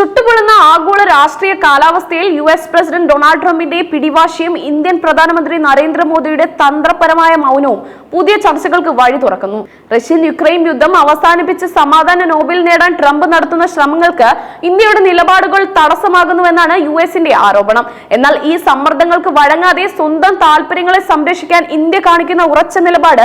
ചുട്ടുപൊള്ളുന്ന ആഗോള രാഷ്ട്രീയ കാലാവസ്ഥയിൽ യു എസ് പ്രസിഡന്റ് ഡൊണാൾഡ് ട്രംപിന്റെ പിടിവാശിയും ഇന്ത്യൻ പ്രധാനമന്ത്രി നരേന്ദ്രമോദിയുടെ തന്ത്രപരമായ മൗനവും പുതിയ ചർച്ചകൾക്ക് വഴി തുറക്കുന്നു. റഷ്യൻ യുക്രൈൻ യുദ്ധം അവസാനിപ്പിച്ച് സമാധാന നോബൽ നേടാൻ ട്രംപ് നടത്തുന്ന ശ്രമങ്ങൾക്ക് ഇന്ത്യയുടെ നിലപാടുകൾ തടസ്സമാകുന്നുവെന്നാണ് യു എസിന്റെ ആരോപണം. എന്നാൽ ഈ സമ്മർദ്ദങ്ങൾക്ക് വഴങ്ങാതെ സ്വന്തം താല്പര്യങ്ങളെ സംരക്ഷിക്കാൻ ഇന്ത്യ കാണിക്കുന്ന ഉറച്ച നിലപാട്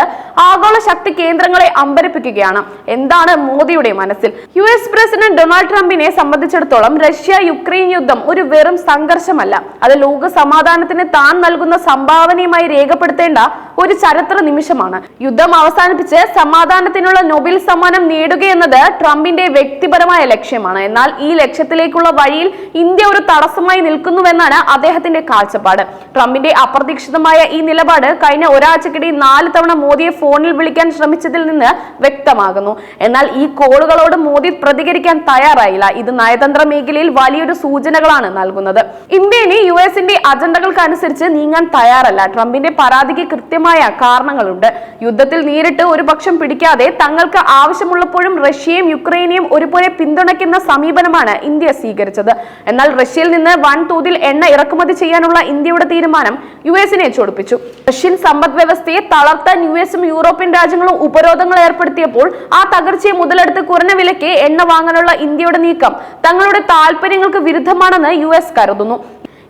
ആഗോള ശക്തി കേന്ദ്രങ്ങളെ അമ്പരപ്പിക്കുകയാണ്. എന്താണ് മോദിയുടെ മനസ്സിൽ? യു എസ് പ്രസിഡന്റ് ഡൊണാൾഡ് ട്രംപിനെ സംബന്ധിച്ചിടത്തോളം റഷ്യ യുക്രൈൻ യുദ്ധം ഒരു വെറും സംഘർഷമല്ല. അത് ലോക സമാധാനത്തിന് താൻ നൽകുന്ന സംഭാവനയുമായി രേഖപ്പെടുത്തേണ്ട ഒരു ചരിത്ര നിമിഷമാണ്. യുദ്ധം അവസാനിപ്പിച്ച് സമാധാനത്തിനുള്ള നൊബേൽ സമ്മാനം നേടുകയെന്നത് ട്രംപിന്റെ വ്യക്തിപരമായ ലക്ഷ്യമാണ്. എന്നാൽ ഈ ലക്ഷ്യത്തിലേക്കുള്ള വഴിയിൽ ഇന്ത്യ ഒരു തടസ്സമായി നിൽക്കുന്നുവെന്നാണ് അദ്ദേഹത്തിന്റെ കാഴ്ചപ്പാട്. ട്രംപിന്റെ അപ്രതീക്ഷിതമായ ഈ നിലപാട് കഴിഞ്ഞ ഒരാഴ്ചക്കിടെ നാല് തവണ മോദിയെ ഫോണിൽ വിളിക്കാൻ ശ്രമിച്ചതിൽ നിന്ന് വ്യക്തമാകുന്നു. എന്നാൽ ഈ കോളുകളോട് മോദി പ്രതികരിക്കാൻ തയ്യാറായില്ല. ഇത് നയതന്ത്ര മേഖലയിൽ വലിയൊരു സൂചനകളാണ് നൽകുന്നത്. ഇന്ത്യ ഇനി യു എസിന്റെ അജണ്ടകൾക്കനുസരിച്ച് നീങ്ങാൻ തയ്യാറല്ല. ട്രംപിന്റെ പരാതിക്ക് കൃത്യമായ കാരണങ്ങളുണ്ട്. യുദ്ധത്തിൽ നേരിട്ട് ഒരു പക്ഷം പിടിക്കാതെ തങ്ങൾക്ക് ആവശ്യമുള്ളപ്പോഴും റഷ്യയും യുക്രൈനെയും ഒരുപോലെ പിന്തുണയ്ക്കുന്ന സമീപനമാണ് ഇന്ത്യ സ്വീകരിച്ചത്. എന്നാൽ റഷ്യയിൽ നിന്ന് വൻതോതിൽ എണ്ണ ഇറക്കുമതി ചെയ്യാനുള്ള ഇന്ത്യയുടെ തീരുമാനം യു എസിനെ ചൊടിപ്പിച്ചു. റഷ്യൻ സമ്പദ് വ്യവസ്ഥയെ തളർത്താൻ യു എസും യൂറോപ്യൻ രാജ്യങ്ങളും ഉപരോധങ്ങൾ ഏർപ്പെടുത്തിയപ്പോൾ ആ തകർച്ചയെ മുതലെടുത്ത് കുറഞ്ഞ വിലയ്ക്ക് എണ്ണ വാങ്ങാനുള്ള ഇന്ത്യയുടെ നീക്കം തങ്ങളുടെ താല്പര്യങ്ങൾക്ക് വിരുദ്ധമാണെന്ന് യു എസ് കരുതുന്നു.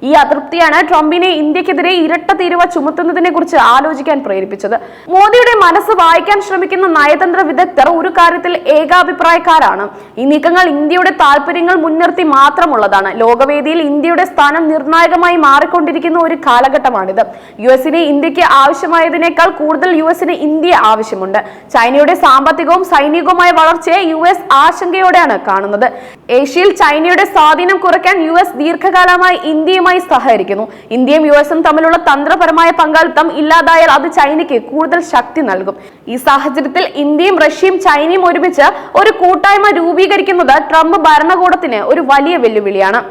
ഈ അതൃപ്തിയാണ് ട്രംപിനെ ഇന്ത്യക്കെതിരെ ഇരട്ട തീരുവ ചുമത്തുന്നതിനെ കുറിച്ച് ആലോചിക്കാൻ പ്രേരിപ്പിച്ചത്. മോദിയുടെ മനസ്സ് വായിക്കാൻ ശ്രമിക്കുന്ന നയതന്ത്ര വിദഗ്ധർ ഒരു കാര്യത്തിൽ ഏകാഭിപ്രായക്കാരാണ്. ഈ നീക്കങ്ങൾ ഇന്ത്യയുടെ താല്പര്യങ്ങൾ മുൻനിർത്തി മാത്രമുള്ളതാണ്. ലോകവേദിയിൽ ഇന്ത്യയുടെ സ്ഥാനം നിർണായകമായി മാറിക്കൊണ്ടിരിക്കുന്ന ഒരു കാലഘട്ടമാണിത്. യു എസിന് ഇന്ത്യയ്ക്ക് ആവശ്യമായതിനേക്കാൾ കൂടുതൽ യു എസിന് ഇന്ത്യ ആവശ്യമുണ്ട്. ചൈനയുടെ സാമ്പത്തികവും സൈനികവുമായ വളർച്ചയെ യു എസ് ആശങ്കയോടെയാണ് കാണുന്നത്. ഏഷ്യയിൽ ചൈനയുടെ സ്വാധീനം കുറയ്ക്കാൻ യു എസ് ദീർഘകാലമായി ഇന്ത്യയുമായി സഹകരിക്കുന്നു. ഇന്ത്യയും യു എസും തമ്മിലുള്ള തന്ത്രപരമായ പങ്കാളിത്തം ഇല്ലാതായാൽ അത് ചൈനയ്ക്ക് കൂടുതൽ ശക്തി നൽകും. ഈ സാഹചര്യത്തിൽ ഇന്ത്യയും റഷ്യയും ചൈനയും ഒരുമിച്ച് ഒരു കൂട്ടായ്മ രൂപീകരിക്കുന്നത് ട്രംപ് ഭരണകൂടത്തിന് ഒരു വലിയ വെല്ലുവിളിയാണ്.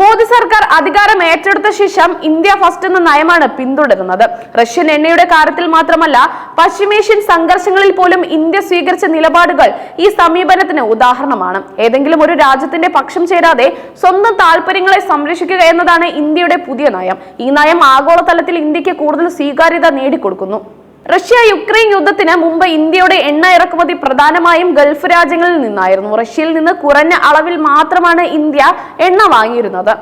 മോദി സർക്കാർ അധികാരം ഏറ്റെടുത്ത ശേഷം ഇന്ത്യ ഫസ്റ്റ് എന്ന നയമാണ് പിന്തുടരുന്നത്. റഷ്യൻ എണ്ണയുടെ കാര്യത്തിൽ മാത്രമല്ല പശ്ചിമേഷ്യൻ സംഘർഷങ്ങളിൽ പോലും ഇന്ത്യ സ്വീകരിച്ച നിലപാടുകൾ ഈ സമീപനത്തിന് ഉദാഹരണമാണ്. ഏതെങ്കിലും ഒരു രാജ്യത്തിന്റെ പക്ഷം ചേരാതെ സ്വന്തം താല്പര്യങ്ങളെ സംരക്ഷിക്കുക എന്നതാണ് ഇന്ത്യയുടെ പുതിയ നയം. ഈ നയം ആഗോളതലത്തിൽ ഇന്ത്യയ്ക്ക് കൂടുതൽ സ്വീകാര്യത നേടിക്കൊടുക്കുന്നു. റഷ്യ യുക്രൈൻ യുദ്ധത്തിന് മുമ്പ് ഇന്ത്യയുടെ എണ്ണ ഇറക്കുമതി പ്രധാനമായും ഗൾഫ് രാജ്യങ്ങളിൽ നിന്നായിരുന്നു. റഷ്യയിൽ നിന്ന് കുറഞ്ഞ അളവിൽ മാത്രമാണ് ഇന്ത്യ എണ്ണ വാങ്ങിയിരുന്നത്.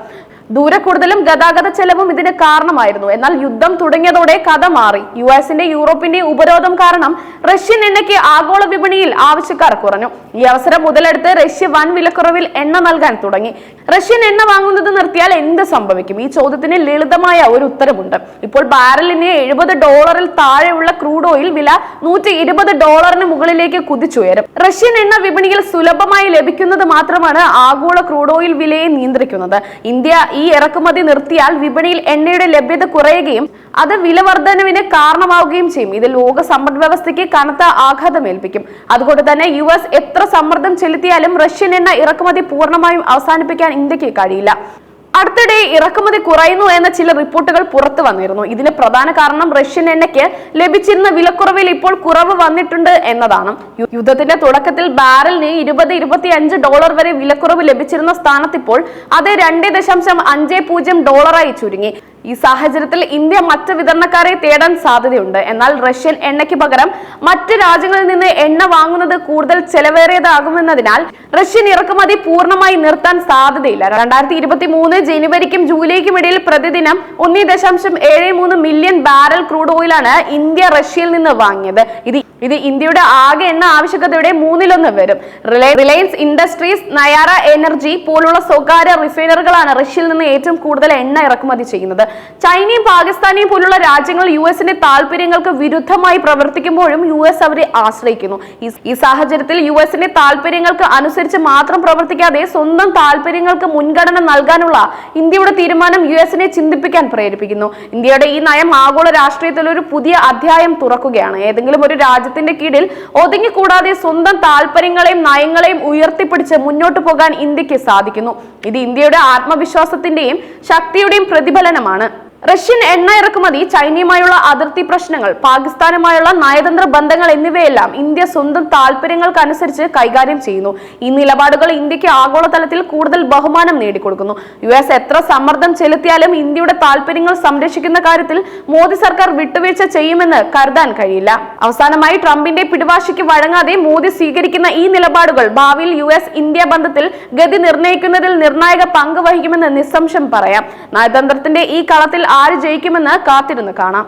ദൂരെ കൂടുതലും ഗതാഗത ചെലവും ഇതിന് കാരണമായിരുന്നു. എന്നാൽ യുദ്ധം തുടങ്ങിയതോടെ കഥ മാറി. യു എസിന്റെ യൂറോപ്പിന്റെ ഉപരോധം കാരണം റഷ്യൻ എണ്ണയ്ക്ക് ആഗോള വിപണിയിൽ ആവശ്യക്കാർ കുറഞ്ഞു. ഈ അവസരം മുതലെടുത്ത് റഷ്യ വൻ വിലക്കുറവിൽ എണ്ണ നൽകാൻ തുടങ്ങി. റഷ്യൻ എണ്ണ വാങ്ങുന്നത് നിർത്തിയാൽ എന്ത് സംഭവിക്കും? ഈ ചോദ്യത്തിന് ലളിതമായ ഒരു ഉത്തരവുണ്ട് ഇപ്പോൾ ബാരലിന് എഴുപത് ഡോളറിൽ താഴെയുള്ള ക്രൂഡ് ഓയിൽ വില നൂറ്റി ഇരുപത് ഡോളറിന് മുകളിലേക്ക് കുതിച്ചുയരും. റഷ്യൻ എണ്ണ വിപണിയിൽ സുലഭമായി ലഭിക്കുന്നത് മാത്രമാണ് ആഗോള ക്രൂഡ് ഓയിൽ വിലയെ നിയന്ത്രിക്കുന്നത്. ഇന്ത്യ ഈ ഇറക്കുമതി നിർത്തിയാൽ വിപണിയിൽ എണ്ണയുടെ ലഭ്യത കുറയുകയും അത് വില വർധനവിന് കാരണമാവുകയും ചെയ്യും. ഇത് ലോക സമ്പദ് വ്യവസ്ഥയ്ക്ക് കനത്ത ആഘാതമേൽപ്പിക്കും അതുകൊണ്ട് തന്നെ യു എസ് എത്ര സമ്മർദ്ദം ചെലുത്തിയാലും റഷ്യൻ എണ്ണ ഇറക്കുമതി പൂർണമായും അവസാനിപ്പിക്കാൻ ഇന്ത്യയ്ക്ക് കഴിയില്ല. അടുത്തിടെ ഇറക്കുമതി കുറയുന്നു എന്ന ചില റിപ്പോർട്ടുകൾ പുറത്തു വന്നിരുന്നു. ഇതിന് പ്രധാന കാരണം റഷ്യൻ എണ്ണയ്ക്ക് ലഭിച്ചിരുന്ന വിലക്കുറവിൽ ഇപ്പോൾ കുറവ് വന്നിട്ടുണ്ട് എന്നതാണ്. യുദ്ധത്തിന്റെ തുടക്കത്തിൽ ബാരലിന് ഇരുപത് ഇരുപത്തി അഞ്ച് ഡോളർ വരെ വിലക്കുറവ് ലഭിച്ചിരുന്ന സ്ഥാനത്ത് ഇപ്പോൾ അത് രണ്ട് ദശാംശം അഞ്ച് പൂജ്യം ഡോളറായി ചുരുങ്ങി. ഈ സാഹചര്യത്തിൽ ഇന്ത്യ മറ്റ് വിതരണക്കാരെ തേടാൻ സാധ്യതയുണ്ട്. എന്നാൽ റഷ്യൻ എണ്ണയ്ക്ക് പകരം മറ്റ് രാജ്യങ്ങളിൽ നിന്ന് എണ്ണ വാങ്ങുന്നത് കൂടുതൽ ചെലവേറിയതാകുമെന്നതിനാൽ റഷ്യൻ ഇറക്കുമതി പൂർണമായി നിർത്താൻ സാധ്യതയില്ല. രണ്ടായിരത്തി ഇരുപത്തി മൂന്ന് ജനുവരിക്കും ജൂലൈക്കും ഇടയിൽ പ്രതിദിനം ഒന്നേ ദശാംശം ഏഴ് മൂന്ന് മില്യൺ ബാരൽ ക്രൂഡ് ഓയിലാണ് ഇന്ത്യ റഷ്യയിൽ നിന്ന് വാങ്ങിയത്. ഇത് ഇത് ഇന്ത്യയുടെ ആകെ എണ്ണ ആവശ്യകതയുടെ മൂന്നിലൊന്ന് വരും. റിലയൻസ് ഇൻഡസ്ട്രീസ് നയാറ എനർജി പോലുള്ള സ്വകാര്യ റിഫൈനറുകളാണ് റഷ്യയിൽ നിന്ന് ഏറ്റവും കൂടുതൽ എണ്ണ ഇറക്കുമതി ചെയ്യുന്നത്. ചൈനയും പാകിസ്ഥാനെയും പോലുള്ള രാജ്യങ്ങൾ യു എസിന്റെ താല്പര്യങ്ങൾക്ക് വിരുദ്ധമായി പ്രവർത്തിക്കുമ്പോഴും യു എസ് അവരെ ആശ്രയിക്കുന്നു. ഈ- സാഹചര്യത്തിൽ യു എസിന്റെ താല്പര്യങ്ങൾക്ക് അനുസരിച്ച് മാത്രം പ്രവർത്തിക്കാതെ സ്വന്തം താല്പര്യങ്ങൾക്ക് മുൻഗണന നൽകാനുള്ള ഇന്ത്യയുടെ തീരുമാനം യു എസിനെ ചിന്തിപ്പിക്കാൻ പ്രേരിപ്പിക്കുന്നു. ഇന്ത്യയുടെ ഈ നയം ആഗോള രാഷ്ട്രീയത്തിൽ ഒരു പുതിയ അധ്യായം തുറക്കുകയാണ്. ഏതെങ്കിലും ഒരു രാജ്യത്തിന്റെ കീഴിൽ ഒതുങ്ങിക്കൂടാതെ സ്വന്തം താല്പര്യങ്ങളെയും നയങ്ങളെയും ഉയർത്തിപ്പിടിച്ച് മുന്നോട്ട് പോകാൻ ഇന്ത്യയ്ക്ക് സാധിക്കുന്നു. ഇത് ഇന്ത്യയുടെ ആത്മവിശ്വാസത്തിന്റെയും ശക്തിയുടെയും പ്രതിഫലനമാണ്. റഷ്യൻ എണ്ണ ഇറക്കുമതി ചൈനയുമായുള്ള അതിർത്തി പ്രശ്നങ്ങൾ പാകിസ്ഥാനുമായുള്ള നയതന്ത്ര ബന്ധങ്ങൾ എന്നിവയെല്ലാം ഇന്ത്യ സ്വന്തം താല്പര്യങ്ങൾക്കനുസരിച്ച് കൈകാര്യം ചെയ്യുന്നു. ഈ നിലപാടുകൾ ഇന്ത്യയ്ക്ക് ആഗോളതലത്തിൽ കൂടുതൽ ബഹുമാനം നേടിക്കൊടുക്കുന്നു. യു എസ് എത്ര സമ്മർദ്ദം ചെലുത്തിയാലും ഇന്ത്യയുടെ താല്പര്യങ്ങൾ സംരക്ഷിക്കുന്ന കാര്യത്തിൽ മോദി സർക്കാർ വിട്ടുവീഴ്ച ചെയ്യുമെന്ന് കരുതാൻ കഴിയില്ല. അവസാനമായി ട്രംപിന്റെ പിടിവാശിക്ക് വഴങ്ങാതെ മോദി സ്വീകരിക്കുന്ന ഈ നിലപാടുകൾ ഭാവിയിൽ യു എസ് ഇന്ത്യ ബന്ധത്തിൽ ഗതി നിർണയിക്കുന്നതിൽ നിർണായക പങ്ക് വഹിക്കുമെന്ന് നിസ്സംശയം പറയാം. നയതന്ത്രത്തിന്റെ ഈ കളത്തിൽ ആര് ജയിക്കുമെന്ന് കാത്തിരുന്ന് കാണാം